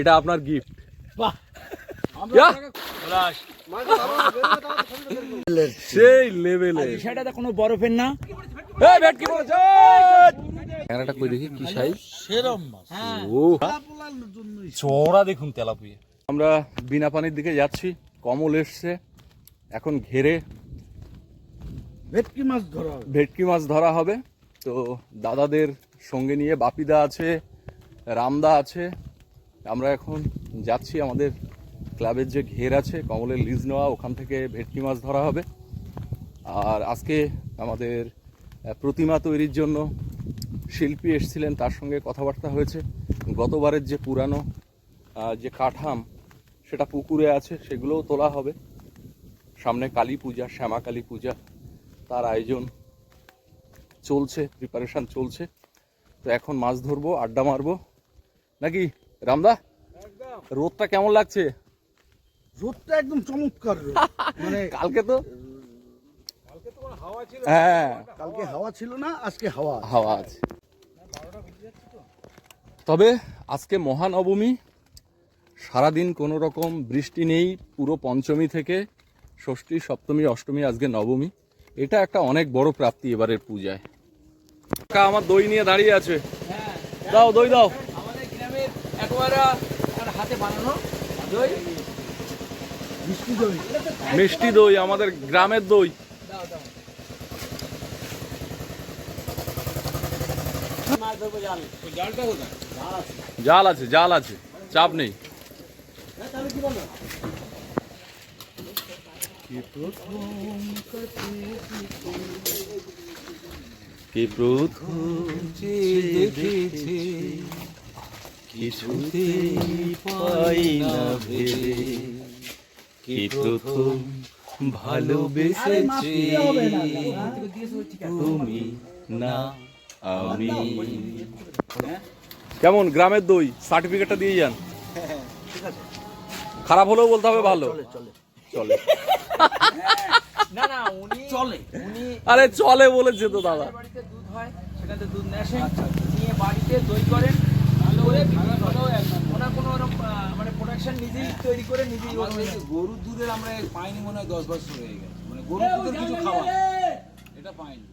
এটা আপনার গিফট বাহ। সেই লেভেলে সেটা কোনো বরফের না। এই ভেটকি পড়েছে ক্যামেরাটা কই দেখি কি সাইজ সেরম মাছ ও। চওড়া দেখুন তেলাপুয়া। আমরা বিনা পানির দিকে যাচ্ছি কমল এসছে। এখন ঘেরে ভেটকি মাছ ধরা হবে। ভেটকি মাছ ধরা হবে। তো দাদাদের সঙ্গে নিয়ে বাপিদা আছে রামদা আছে আমরা এখন যাচ্ছি আমাদের ক্লাবের যে ঘের আছে, কমলের লিজ নেওয়া, ওখান থেকে ভেটকি মাছ ধরা হবে। আর আজকে আমাদের প্রতিমা তৈরির জন্য শিল্পী এসছিলেন, তার সঙ্গে কথাবার্তা হয়েছে। গতবারের যে পুরানো যে কাঠাম, সেটা পুকুরে আছে, সেগুলোও তোলা হবে। সামনে কালী পূজা, শ্যামা কালী পূজা, তার আয়োজন চলছে প্রিপারেশন চলছে। তো এখন মাছ ধরবো, আড্ডা মারবো। নাকি রামদা রোদটা কেমন লাগছে? রোদটা একদম চমৎকার মানে কালকে তো? হ্যাঁ। কালকে হাওয়া ছিল না আজকে হাওয়া হাওয়া আছে। তবে আজকে মহানবমী সারাদিন কোনো রকম বৃষ্টি নেই পুরো পঞ্চমী থেকে ষষ্ঠী সপ্তমী অষ্টমী আজকে নবমী। এটা একটা অনেক বড় প্রাপ্তি এবারের পূজায়। আমার দই নিয়ে দাঁড়িয়ে আছে। দাও দই দাও। একবারে আর হাতে বানানো দই। মিষ্টি দই। আমাদের গ্রামের দই। জাল। জাল আছে। জাল আছে চাপ নেই। কি প্রথম দেখেছে। কিছুতে পাই না ভেবে কি প্রথম ভালোবেসেছি? তুমি না আমি। কেমন গ্রামের দই? সার্টিফিকেটটা দিয়ে যান। খারাপ হলেও বলতে হবে ভালো। চলে চলে। না না উনি চলে। উনি আরে চলে বলেছে তো দাদা। বাড়িতে দুধ হয় সেখানে দুধ নিয়ে আসেন নিয়ে বাড়িতে দই করেন। করে কোনো ওরকম মানে প্রোডাকশন নিজেই তৈরি করে নিজেই গরুর দুধের আমরা পাইনি মনে হয় দশ বছর হয়ে গেছে। মানে গরুর দুধের কিছু খাওয়া। এটা পাইনি।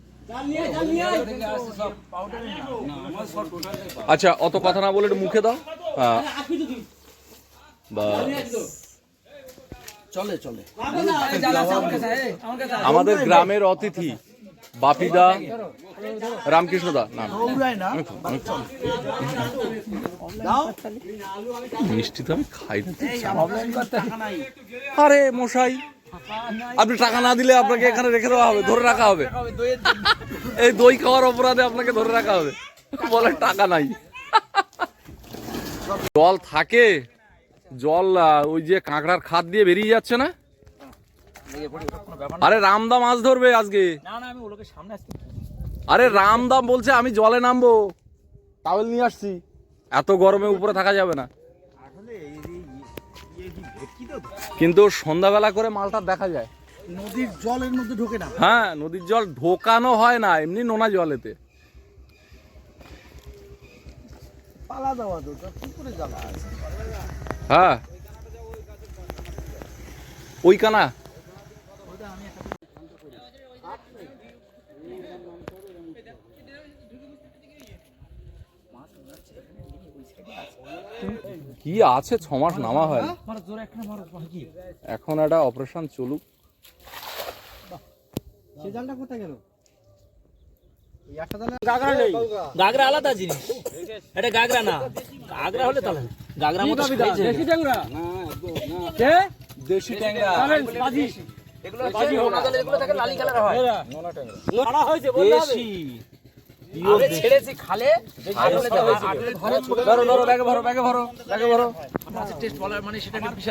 আচ্ছা অত কথা না বলে মুখে দাও। হ্যাঁ। বাস। চলে চলে। আমাদের গ্রামের অতিথি। বাপিদা রামকৃষ্ণ দা না। মিষ্টি তো আমি খাই। আরে মশাই আপনি টাকা না দিলে আপনাকে এখানে রেখে দেওয়া হবে ধরে রাখা হবে, এই দই খাওয়ার অপরাধে আপনাকে ধরে রাখা হবে। বলে টাকা নাই। জল থাকে জল ওই যে কাঁকড়ার খাদ দিয়ে বেরিয়ে যাচ্ছে না? আরে রামদা মাছ ধরবে আজকে। না না আমি ওগুলোকে সামনে আরে রামদাম বলছে আমি জলে নামবো। টাওয়েল নিয়ে আসছি। এত গরমে উপরে থাকা যাবে না। কিন্তু সন্ধ্যাবেলা করে মালটা দেখা যায়। নদীর জলের মধ্যে ঢোকে না। হ্যাঁ নদীর জল ঢোকানো হয় না এমনি নোনা জলেতে। পালা দেওয়া তো কি করে জ্বালা আছে? হ্যাঁ। ওই কানা কি আছে? ছ মাস নামা হয় এখন একটা অপারেশন চলুক। সে কোথায় গেল? এই একটা জালে গাগরা আলাদা জিনিস। এটা গাগরা না। গাগরা হলে তাহলে গাগরা মতো দেশি ট্যাংরা? কে? দেশি ট্যাংরা। এগুলো এগুলো থেকে লালি কালার হয়। আনা হয়েছে বলতে হবে ছেড়েছি খালে। আটলে আটলে ধরে ছোট ধরো ধরো ব্যাগে ভরো ব্যাগে ভরো ব্যাগে ভরো। টেস্ট বলার মানে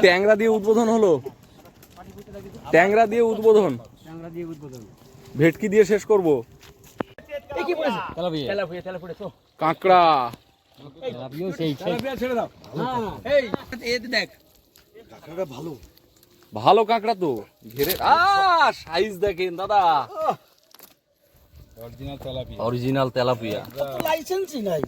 ট্যাংরা দিয়ে উদ্বোধন হলো। ট্যাংরা দিয়ে উদ্বোধন। ভেটকি দিয়ে শেষ করব। কি পড়েছে? তেলাপিয়া তেলাপিয়া তেলাপিয়া তো কাঁকড়া। তেলাপিয়া সেই তেলাপিয়া ছেড়ে দাও। এই এই দেখ। কাঁকড়াটা ভালো ভালো কাঁকড়া তো ঘেরে আ সাইজ দেখেন দাদা। Original tilapia. লাইসেন্সই নাই।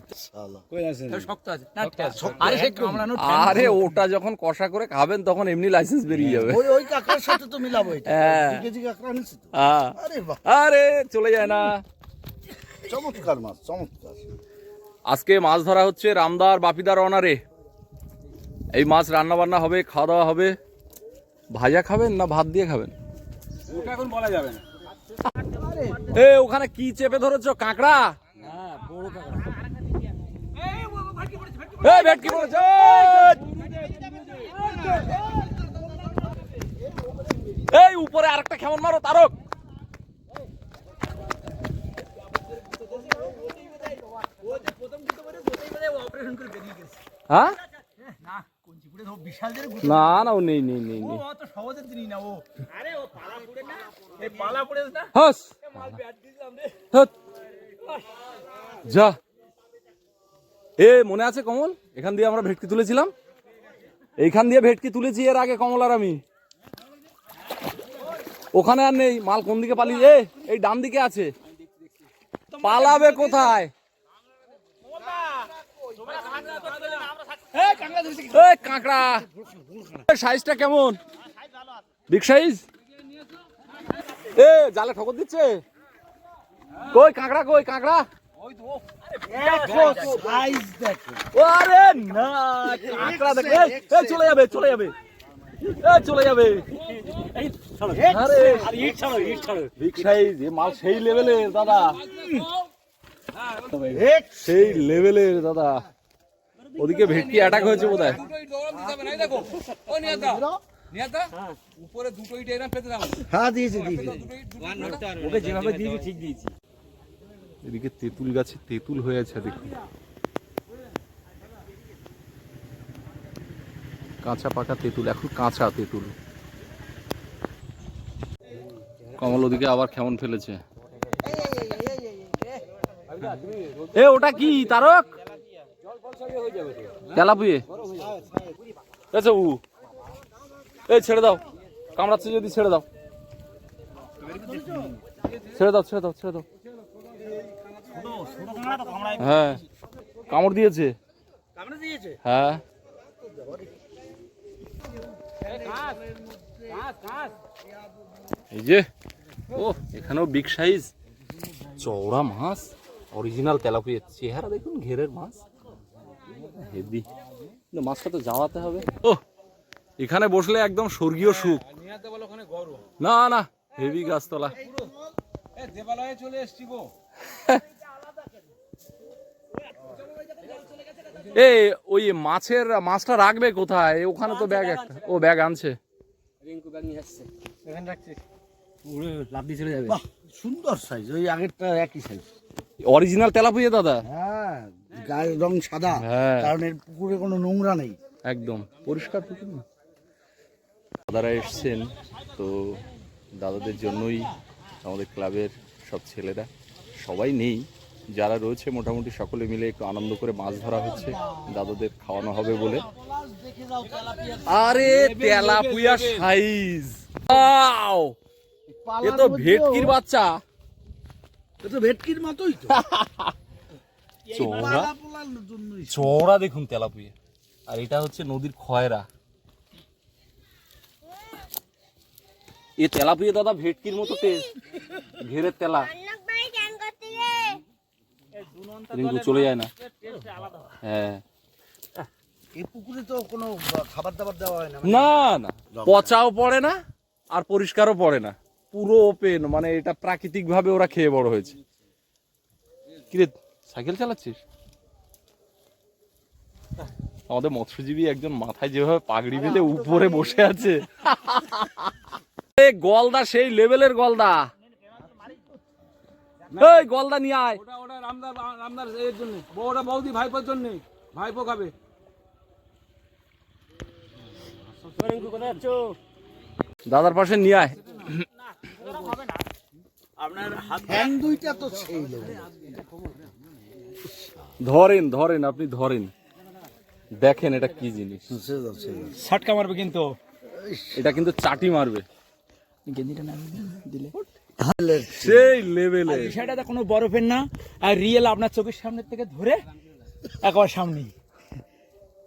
আরে ওটা যখন কষা করে খাবেন তখন এমনি লাইসেন্স বেরিয়ে যাবে। ওই ওই কাকার সাথে তো মিলাবো এটা। হ্যাঁ। হ্যাঁ। আরে আরে চলে যায় না। চমৎকার মাছ চমৎকার। আজকে মাছ ধরা হচ্ছে রামদার বাপিদার অনারে। এই মাছ রান্না বান্না হবে খাওয়া দাওয়া হবে। ভাজা খাবেন না ভাত দিয়ে খাবেন? ওটা এখন বলা যাবে না। এ ওখানে কি চেপে ধরেছো কাঁকড়া? এই উপরে আরেকটা কেমন মারো তারক। হ্যাঁ? না না ও নেই নেই নেই নেই। অত সহজে দিনই না ও। হাস। হাত। যা। এ মনে আছে কমল? এখান দিয়ে আমরা ভেটকি তুলেছিলাম। এইখান দিয়ে ভেটকি তুলেছি এর আগে কমল আর আমি। ওখানে আর নেই। মাল কোন দিকে পালিয়ে এই ডান দিকে আছে। পালাবে কোথায়? এই কাঁকড়া সাইজটা কেমন? বিগ সাইজ এ জালে ঠকর দিচ্ছে? কই কাঁকড়া কই কাঁকড়া? আরে না কাঁকড়া দেখ। চলে যাবে চলে যাবে। এই চলে যাবে। মাল সেই লেভেলের দাদা। সেই লেভেলের দাদা। ওদিকে ভেটকি অ্যাটাক হয়েছে নিয়াদা নিয়াদা উপরে দুটো ইট এরকম পেতে দাও হ্যাঁ দিয়েছে দিয়েছে ওকে যেভাবে দিয়েছি ঠিক দিয়েছি এদিকে তেঁতুল গাছে তেঁতুল হয়ে আছে দেখুন কাঁচা পাকা তেঁতুল এখন কাঁচা তেঁতুল কমল ওদিকে আবার কেমন ফেলেছে এ ওটা কি তারক তেলাপুয়ে আচ্ছা উ। এই ছেড়ে দাও। কামড়াচ্ছে যদি ছেড়ে দাও। ছেড়ে দাও ছেড়ে দাও ছেড়ে দাও। হ্যাঁ। কামড় দিয়েছে। হ্যাঁ। এই যে। ও, এখানেও বিগ সাইজ চওড়া মাছ। অরিজিনাল তেলাপিয়া চেহারা দেখুন, ঘেরের মাছ। হেভি। কিন্তু মাছটা তো যাওয়াতে হবে। ও এখানে বসলে একদম স্বর্গীয় সুখ। নিয়াদা বলো ওখানে গরম না না হেভি গাছতলা। এ দেবালয়ে চলে এসছি গো এ ওই মাছের মাছটা রাখবে কোথায়? ওখানে তো ব্যাগ একটা। ও ব্যাগ আনছে। রিঙ্কু ব্যাগ নিয়ে আসছে। এখানে রাখছি। উড়ে লাভ দিয়ে চলে যাবে। সুন্দর সাইজ ওই আগেরটা একই সাইজ অরিজিনাল তেলাপুয়া দাদা? হ্যাঁ গায়ের রং সাদা হ্যাঁ। কারণ এর পুকুরে কোনো নোংরা নেই। একদম। পরিষ্কার পুকুর না? দাদারা এসছেন তো দাদাদের জন্যই আমাদের ক্লাবের সব ছেলেরা সবাই নেই। যারা রয়েছে মোটামুটি সকলে মিলে একটু আনন্দ করে মাছ ধরা হচ্ছে দাদাদের খাওয়ানো হবে বলে। আরে তেলাপুয়া সাইজ। এ তো ভেটকির বাচ্চা। এ তো ভেটকির মতোই তো। চৌড়া দেখুন তেলাপুয়া। আর এটা হচ্ছে নদীর খয়রা। এ তেলাপুয়া দাদা ভেটকির মতো টেস্ট। ঘেরের তেলা। রিঙ্কু চলে যায় না। হ্যাঁ। এই পুকুরে তো কোনো খাবার দাবার দেওয়া হয় না না না। পচাও পড়ে না আর পরিষ্কারও পড়ে না। পুরো ওপেন মানে এটা প্রাকৃতিক ভাবে ওরা খেয়ে বড় হয়েছে। কিরে সাইকেল চালাচ্ছিস? আমাদের মৎস্যজীবী একজন মাথায় যেভাবে পাগড়ি বেঁধে উপরে বসে আছে। গলদা সেই লেভেলের গলদা। এই গলদা নিয়ে আয়। ওটা ওটা রামদার রামদার এর জন্য। বউটা বৌদি ভাইপোর জন্য। ভাইপো খাবে। দাদার পাশে নিয়ে আয়। ফ্যান দুইটা তো সেই লেভেল ধরেন ধরেন আপনি ধরেন। দেখেন এটা কি জিনিস। ছটকা মারবে কিন্তু। এটা কিন্তু চাটি মারবে। গেঞ্জিটা না দিলে। সেই লেভেলে বিষয়টা কোনো বরফের না। আর রিয়েল আপনার চোখের সামনে থেকে ধরে একবার সামনেই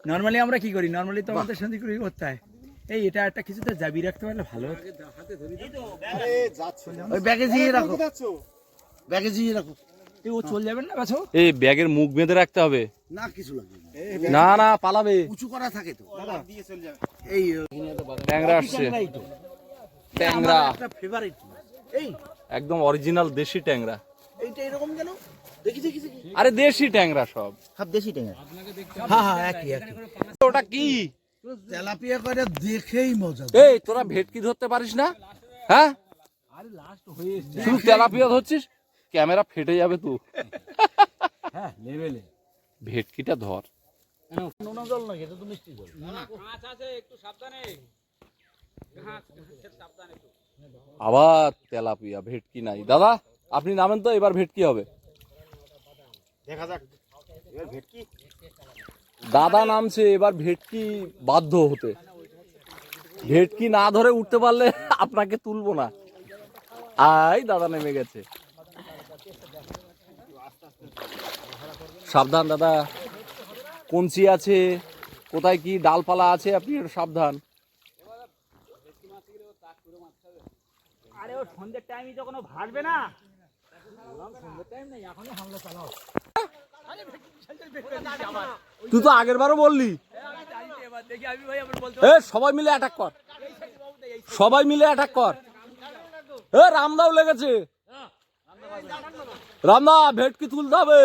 নর্মালি আমরা কি করি? নর্মালি তো আমাদের সন্ধি করে করতে হয় এই এটা একটা কিছুতে জাবি রাখতে পারলে ভালো হতো। ওই ব্যাগে ঝিয়ে রাখো। ব্যাগে ঝিয়ে রাখো। ও চলে যাবেন না বাছো এই ব্যাগের মুখ বেঁধে রাখতে হবে। না কিছু লাগবে না। না না পালাবে। উঁচু করা থাকে তো। এই ট্যাংরা আসছে। ট্যাংরা। একটা ফেভারিট এই একদম অরিজিনাল দেশি ট্যাংরা। এইটা এরকম কেন? আরে দেশি ট্যাংরা সব। সব দেশি হ্যাঁ হ্যাঁ একই একই। ওটা কি? তেলাপিয়া করে দেখেই মজা এই তোরা ভেটকি ধরতে পারিস না? হ্যাঁ? শুধু তেলাপিয়া ধরছিস? ক্যামেরা ফেটে যাবে তো। হ্যাঁ লেভেলে ভেটকিটা ধর। নোনা জল নয় এটা তো মিষ্টি জল। আবার তেলাপিয়া ভেটকি নাই। দাদা আপনি নামেন তো এবার ভেটকি হবে। দেখা যাক। এবার ভেটকি? দাদা নামছে এবার ভেটকি বাধ্য হতে। ভেটকি না ধরে উঠতে পারলে আপনাকে তুলবো না। আই দাদা নেমে গেছে। সাবধান দাদা। কঞ্চি আছে কোথায় কি ডালপালা আছে আপনি একটু সাবধান। আরে ও সন্ধ্যের ভাসবে না। তুই তো আগের বারও বললি। এ সবাই মিলে অ্যাটাক কর। সবাই মিলে অ্যাটাক কর। এ রামদাও লেগেছে। রামদা ভেটকি তুলতে হবে।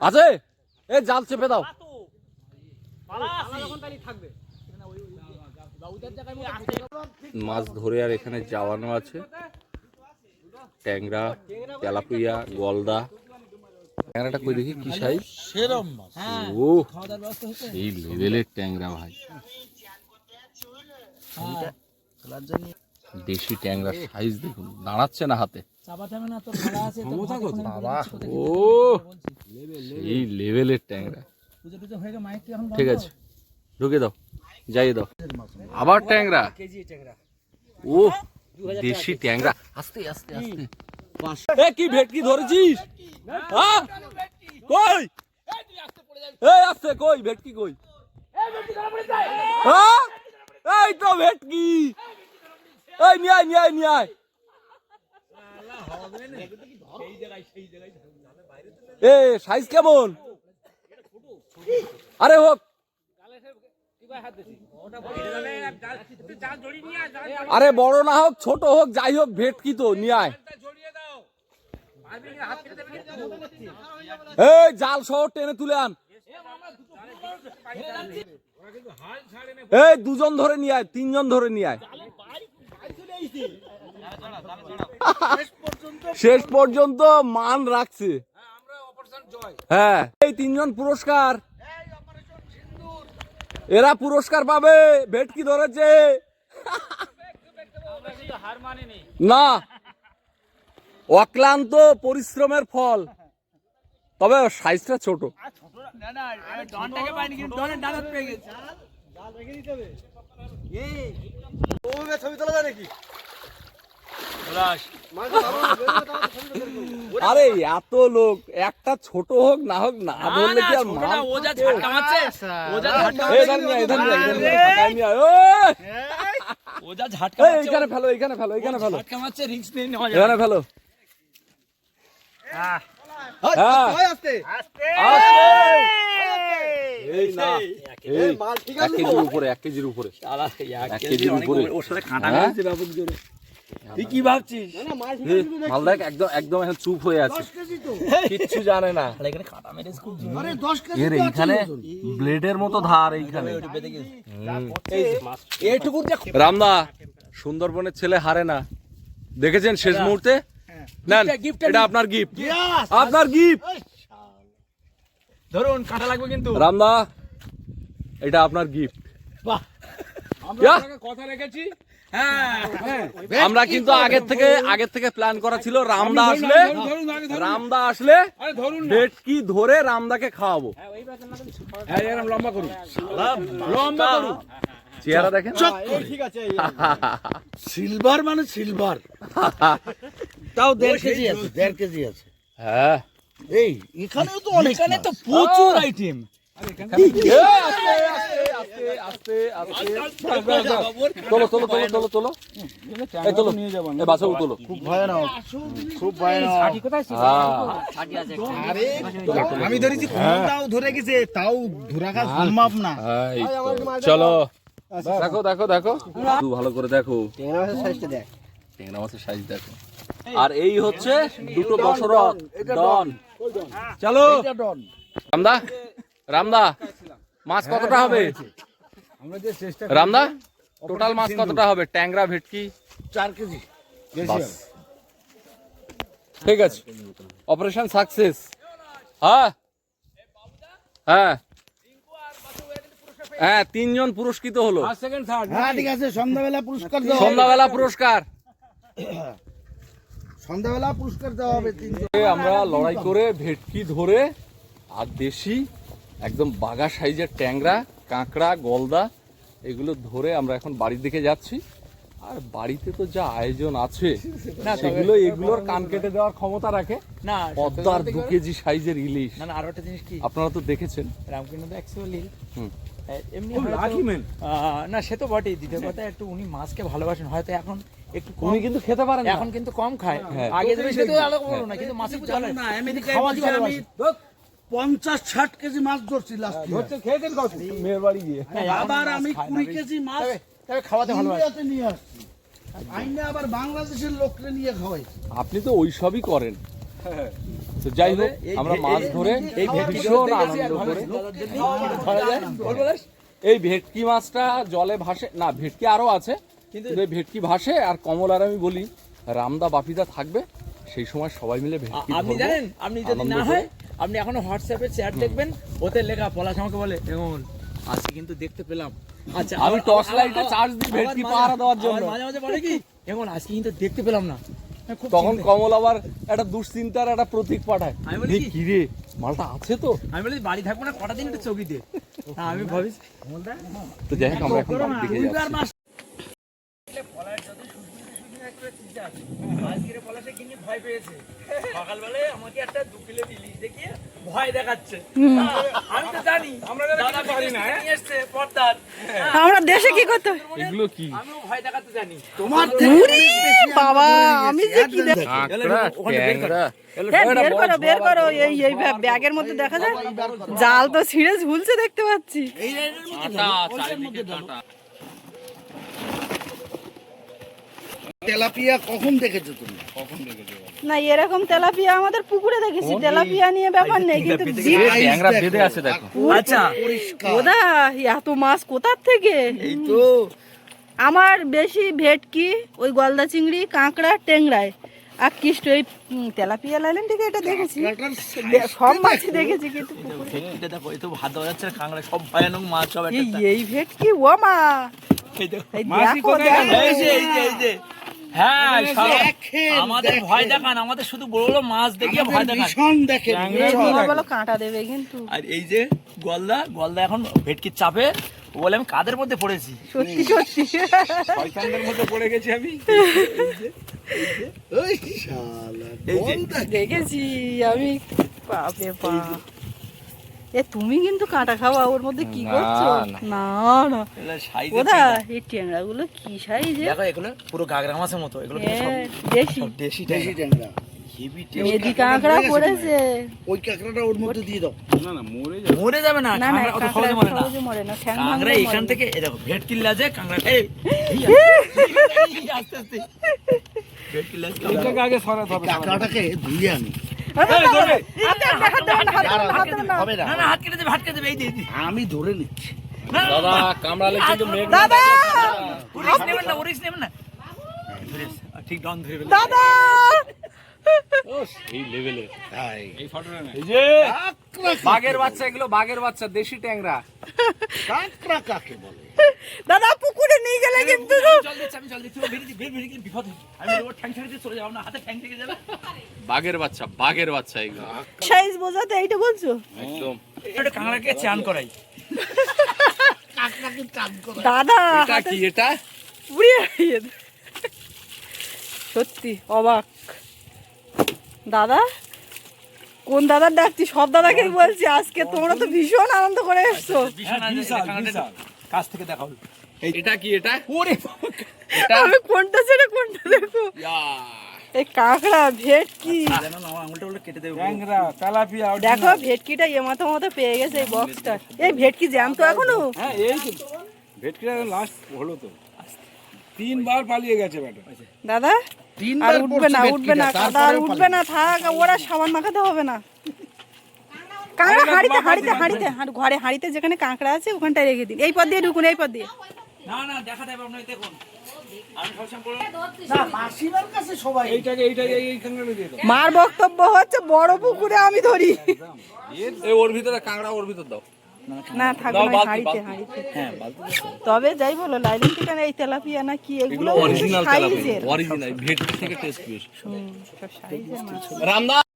আছে? এ জাল চেপে দাও। মাছ ধরে আর এখানে যাওয়ানো আছে। ট্যাংরা তেলাপিয়া গলদা। ট্যাংরাটা কই দেখি? কি সাইজ সেরম মাছ। ও এই লেভেলের ট্যাংরা ভাই। তোলার জন্য। দেশি ট্যাংরা সাইজ দেখুন দাঁড়াচ্ছে না হাতে। বাবা। ও! এই লেভেলের ট্যাংরা। হয়ে ঠিক আছে। ঢুকে দাও যাই দাও। আবার ট্যাংরা? কেজি ট্যাংরা। ও দেশি ট্যাংরা। আস্তে আস্তে আস্তে। এ কি ভেটকি ধরেছিস? হ্যাঁ? কই? এই আস্তে কই? ভেটকি কই? হ্যাঁ? এই তো ভেটকি। এই নিয়ে আয় নিয়ে আয় নিয়ে আয়। এ, সাইজ কেমন? আরে হোক। আরে বড় না হোক, ছোট হোক, যাই হোক, ভেটকি তো, নিয়ে আয়। এই, জাল সহ টেনে তুলে আন। এই দুজন ধরে নিয়ে আয় তিনজন ধরে নিয়ে আয়। শেষ পর্যন্ত মান রাখছে। হ্যাঁ এই তিনজন পুরস্কার। এরা পুরস্কার পাবে ভেটকি ধরেছে। না অক্লান্ত পরিশ্রমের ফল। তবে সাইজটা ছোট। না না আমি ডনটাকে পাইনি কিন্তু ডনের ডানাত পেয়ে গেছি। ছবি তোলা যায় নাকি? আরে এত লোক একটা ছোট হোক না হোক না ধরলে কি আর মাল ও যা ঝাটকা মারছে ও যা ঝাটকা! ও যা ঝাটকা এইখানে ফেলো এইখানে ফেলো এইখানে ফেলো। ঝাটকা মারছে রিস্ক নিয়ে নেওয়া যাবে। এখানে ফেলো। হ্যাঁ আস্তে আস্তে। এই না এই এক কেজির উপরে এক কেজির উপরে। এক কেজির উপরে। ওর সাথে কাঁটা হ্যাঁ? মেরেছে ব্যাপক জোরে। তুই কি ভাবছিস? এই, মালদাক একদম একদম এখন চুপ হয়ে আছে কিচ্ছু জানে না। এখানে কাঁটা মেরেছে খুব জোরে। আরে দশ কেজি এর এইখানে ব্লেডের মতো ধার এইখানে। রামদা সুন্দরবনের ছেলে হারে না। দেখেছেন শেষ মুহূর্তে? নেন এটা আপনার গিফট আপনার গিফট ধরুন কাঁটা লাগবে কিন্তু। রামদা এটা আপনার গিফট বাহ। কথা রেখেছি। হ্যাঁ। আমরা কিন্তু আগের থেকে আগের থেকে প্ল্যান করা ছিল রামদা আসলে। ধরুন রামদা আসলে না। ভেটকি ধরে রামদাকে খাওয়াবো? হ্যাঁ লম্বা করুন। লম্বা করুন। চেহারা দেখেন। ঠিক আছে সিলভার মানে সিলভার। তাও দেড় কেজি আছে। দেড় কেজি আছে। হ্যাঁ। এই এখানেও তো অনেক এখানে তো প্রচুর আইটেম। এ, আস্তে, আস্তে, আস্তে, আস্তে, আস্তে। তোলো তোলো তোলো তোলো তোলো তোলো নিয়ে যাব এই তোলো খুব ভয়ানক খুব ভয়ানক। হ্যাঁ। আমি ধরেছি তাও ধরে গেছে তাও ধরা কাজ সম্ভব না। চলো। দেখো দেখো দেখো। ভালো করে দেখো। ট্যাংরা মাছের দেখ। ট্যাংরা মাছের সাইজ দেখো। আর এই হচ্ছে দুটো দশরথ ডন। চলো। রামদা রামদা মাছ কতটা হবে? আমরা যে চেষ্টা রামদা টোটাল মাছ কতটা হবে? ট্যাংরা ভেটকি? চার কেজি। ঠিক আছে। Operation success. হ্যাঁ। হ্যাঁ। হ্যাঁ তিনজন পুরস্কৃত হলো। ফার্স্ট সেকেন্ড থার্ড হ্যাঁ ঠিক আছে। সন্ধ্যাবেলা পুরস্কার সন্ধ্যাবেলা পুরস্কার। সন্ধ্যাবেলা পুরস্কার দেওয়া হবে আমরা লড়াই করে ভেটকি ধরে আর দেশি একদম বাগা সাইজের ট্যাংরা কাঁকড়া গলদা এগুলো ধরে আমরা এখন বাড়ির দিকে যাচ্ছি। আর বাড়িতে তো যা আয়োজন আছে সেগুলো এগুলোর কান কেটে দেওয়ার ক্ষমতা রাখে। না পদ্মার দু কেজি সাইজের ইলিশ। না না আরও একটা জিনিস কি? আপনারা তো দেখেছেন। রামকৃষ্ণ তো অ্যাকচুয়ালি হুম। এমনি না সে তো বটেই দ্বিতীয় কথা একটু উনি মাছকে ভালোবাসেন হয়তো এখন একটু উনি কিন্তু খেতে পারেন এখন কিন্তু কম খায়। হ্যাঁ। আগে যদি সে তো আলাদা বলো না কিন্তু মাছে বুঝে না আমেরিকায় খাওয়া আমি পঞ্চাশ ষাট কেজি মাছ ধরছি লাস্ট হচ্ছে খেয়েছেন কত মেয়ের বাড়ি গিয়ে। আবার আমি কুড়ি কেজি মাছ তবে খাওয়াতে ভালোবাসে। নিয়ে আসছি আইনে আবার বাংলাদেশের লোকরে নিয়ে খাওয়াই আপনি তো ওই সবই করেন। তো যাই হোক আমরা মাছ ধরে এই ভীষণ আনন্দ করে? এই ভেটকি মাছটা জলে ভাসে না ভেটকি আরও আছে কিন্তু এই ভেটকি ভাসে আর আমি বলি রামদা বাপিদা থাকবে সেই সময় সবাই মিলে ভেটকি আপনি জানেন আপনি যদি না হয় আপনি এখনও হোয়াটসঅ্যাপে চ্যাট দেখবেন ওতে লেখা পলাশ আমাকে বলে আজকে কিন্তু দেখতে পেলাম। আচ্ছা আমি টর্চ লাইটে চার্জ দিই ভেটকি পাহারা দেওয়ার জন্য। মাঝে মাঝে বলে কি আজকে কিন্তু দেখতে পেলাম না। তখন চিন্তা- কমল আবার একটা দুশ্চিন্তার একটা প্রতীক পাঠায়। আমি বলি কি? রে মালটা আছে তো? আমি বলি বাড়ি থাকব না কটা দিন একটু চৌকিতে হ্যাঁ, আমি ভাবি তো যাই হোক আমরা এখন দিকে যাচ্ছি। আজকের পলাশে কিনে ভয় পেয়েছে। সকালবেলায় আমাকে একটা দু কিলো ইলিশ দেখিয়ে ভয় দেখাচ্ছে। আমি তো জানি। আমরা দাদা পারি না এসছে পর্দার। আমরা দেশে কি করতে এগুলো কি? আমিও ভয় দেখাতে জানি। তোমার উরি বাবা আমি যে কি দেখ কাঁকড়া ট্যাংরা। হ্যাঁ, বের করো বের করো এই এই ব্যাগের মধ্যে দেখা যায়? জাল তো ছিঁড়ে ঝুলছে দেখতে পাচ্ছি। তেলাপিয়া কখন দেখেছ তুমি? না এরকম তেলাপিয়া আমাদের পুকুরে দেখেছি। তেলাপিয়া নিয়ে ব্যাপার নেই কিন্তু ট্যাংরা বেঁধে আছে দেখো। আচ্ছা পরিষ্কার। এত মাছ কোথার থেকে? এই তো। আমার বেশি ভেটকি ওই গলদা চিংড়ি কাঁকড়া টেংরায় আর কিষ্ট এই উম, তেলাপিয়া লাইলেন থেকে এটা দেখেছি। সব মাছই দেখেছি কিন্তু পুকুরে। দেখো এই তো ভাত দেওয়া যাচ্ছে কাঁকড়া সব ভয়ানক মাছ সব এই এই ভেটকি ও মা এই দেখো এই দেখো এই যে। হ্যাঁ আমাদের ভয় দেখান আমাদের শুধু বড় বড় মাছ দেখিয়ে ভয় দেখান দেখেন ভীষণ। তোমার বলো কাঁটা দেবে কিন্তু আর এই যে গলদা গলদা এখন ভেটকির চাপে ও বলে আমি কাদের মধ্যে পড়েছি সত্যি সত্যি শয়তানদের মধ্যে পড়ে গেছি আমি। দেখেছি আমি বাপরে বাপ এ তুমি কিন্তু কাঁটা খাওয়া ওর মধ্যে কি করছ? না। না এই ট্যাংরা গুলো কি সাইজ দেখো এগুলো পুরো গাগরা মাছের মতো এগুলো দেশি। দেশি দেশি ট্যাংরা। মেদি কাঁকড়া পড়েছে। ওই কাঁকড়াটা ওর মধ্যে দিয়ে দাও। না না মরে যাবে। মরে যাবে না না না অত সহজে মরে না। মরে না ঠ্যাং কাঁকড়া এখান থেকে এই দেখো ভেটকির লাজে কাঁকড়া এই এই আস্তে আস্তে। ভেটকির লাজ এটাকে আগে সরাতে হবে কাঁকড়াটাকে ধুয়ে আনি। আমি ধরে নিচ্ছি। না না, দাদা কামড়ালে কিন্তু মেঘ দাদা! ওরিস নেবেন না ওরিস নেবেন না। ধরে এসছে। আর ঠিক ডন ধরে দাদা! এই লেভেলের এই ফটোটা না। এই যে। বাঘের বাচ্চা এগুলো বাঘের বাচ্চা দেশি ট্যাংরা। কাঁকড়া কাকে বলে? দাদা পুকুরে নিয়ে গেলে কিন্তু বাঘের বাচ্চা বাঘের বাচ্চা এগুলো। সাইজ বোঝাতে এইটা বলছো? একদম। এটা কাঁকড়াকে চান করাই। দাদা এটা কি এটা? উড়িয়ে সত্যি অবাক। দাদা? কোন দাদার ডাকছি সব দাদাকেই বলছি আজকে তোমরা তো ভীষণ আনন্দ করে এসছো। কাছ থেকে দেখা হলো এটা কি এটা? ওরে আমি কোনটা ছেড়ে কোনটা দেখো এই কাঁকড়া ভেটকি। ট্যাংরা তেলাপিয়া দেখো ভেটকিটা এ মাথা মতো পেয়ে গেছে এই বক্সটা এই ভেটকি জ্যান্ত এখনও? হ্যাঁ এই তো ভেটকিটা লাস্ট হলো তো। তিনবার পালিয়ে গেছে বেটা দাদা আর উঠবে না উঠবে না কাদা আর উঠবে না থাক ওরা সাবান মাখাতে হবে না। কাঁকড়া হাঁড়িতে হাঁড়িতে হাঁড়িতে ঘরে হাঁড়িতে যেখানে কাঁকড়া আছে ওখানটায় রেখে দিন। এই পথ দিয়ে ঢুকুন এই পথ দিয়ে। না না দেখা দেবে আপনাকে দেখুন। আমি সবসময় বলব না মাসিমার কাছে সবাই এইটাকে এইটাকে এই কাঁকড়াটা দিয়ে দাও মার বক্তব্য হচ্ছে বড় পুকুরে আমি ধরি। ওর ভিতরে কাঁকড়া ওর ভিতর দাও। না থাকবে না বালতি, হাঁড়িতে হাঁড়িতে। হ্যাঁ তবে যাই বলো লাইলিং ঠিকানা এই তেলাপিয়া না কি এগুলো এগুলো অরিজিনাল তেলাপিয়া অরিজিনাল ভেট থেকে টেস্ট বেশি। রামদা!